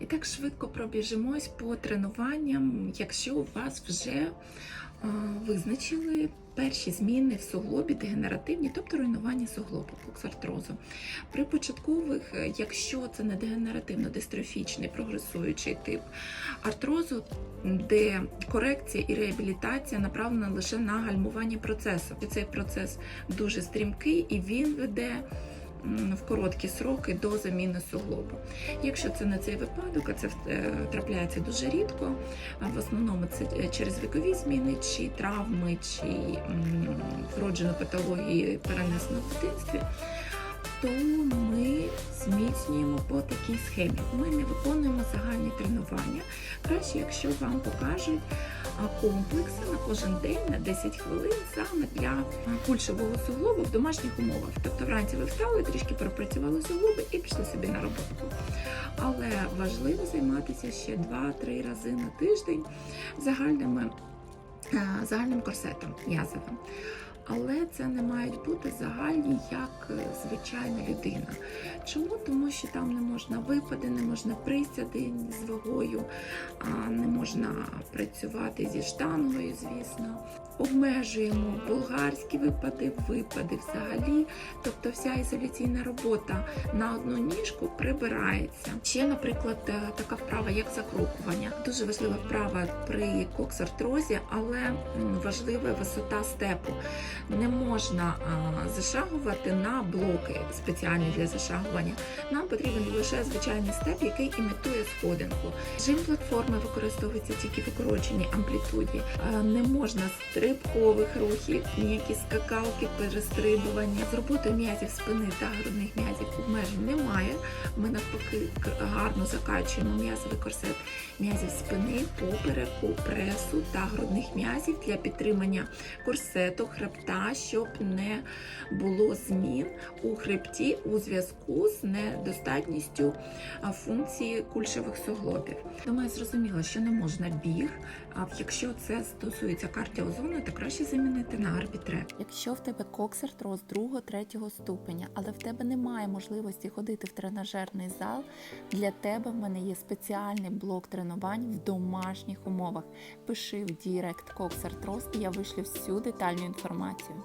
І так швидко пробіжимось по тренуванням, якщо у вас вже е, визначили перші зміни в суглобі дегенеративні, тобто руйнування суглобу, коксартрозу. При початкових, е, якщо це не дегенеративно-дистрофічний прогресуючий тип артрозу, де корекція і реабілітація направлена лише на гальмування процесу. Цей процес дуже стрімкий і він веде в короткі сроки до заміни суглобу. Якщо це не цей випадок, а це е, трапляється дуже рідко, в основному це е, через вікові зміни, чи травми, чи вроджену патологію перенесено в дитинстві, то ми зміцнюємо по такій схемі. Ми не виконуємо загальні тренування. Краще, якщо вам покажуть комплекси на кожен день на 10 хвилин саме для кульшового суглобу в домашніх умовах. Тобто вранці ви встали, трішки пропрацювали суглоби і пішли собі на роботу. Але важливо займатися ще 2-3 рази на тиждень загальними, е, загальним корсетом м'язовим. Але це не мають бути загальні як е, звичайна людина. Чому? Тому що там не можна випади, не можна присяди з вагою, не можна працювати зі штангою, звісно. Обмежуємо болгарські випади, випади взагалі. Тобто вся ізоляційна робота на одну ніжку прибирається. Ще, наприклад, е, така вправа, як закрокування. Дуже важлива вправа при коксартрозі, але важлива висота степу. Не можна зашагувати на блоки спеціальні для зашагування. Нам потрібен лише звичайний степ, який імітує сходинку. Жим платформи використовується тільки в укороченій амплітуді. Е, Не можна стрибкових рухів, ніякі скакалки, перестрибування. З роботою м'язів спини та грудних м'язів обмежень немає. Ми навпаки гарно закачуємо м'язовий корсет м'язів спини, попереку, пресу та грудних м'язів для підтримання корсету, хребта, щоб не було змін у хребті у зв'язку з недостатністю функції кульшових суглобів. Думаю, зрозуміло, що не можна біг, якщо це стосується кардіозони, то краще замінити на арбітрек. Якщо в тебе коксартроз 2-3 ступеня, але в тебе немає можливості ходити в тренажерний зал, для тебе в мене є спеціальний блок тренувань в домашніх умовах. Пиши в Дірект коксартроз і я вишлю всю детальну інформацію.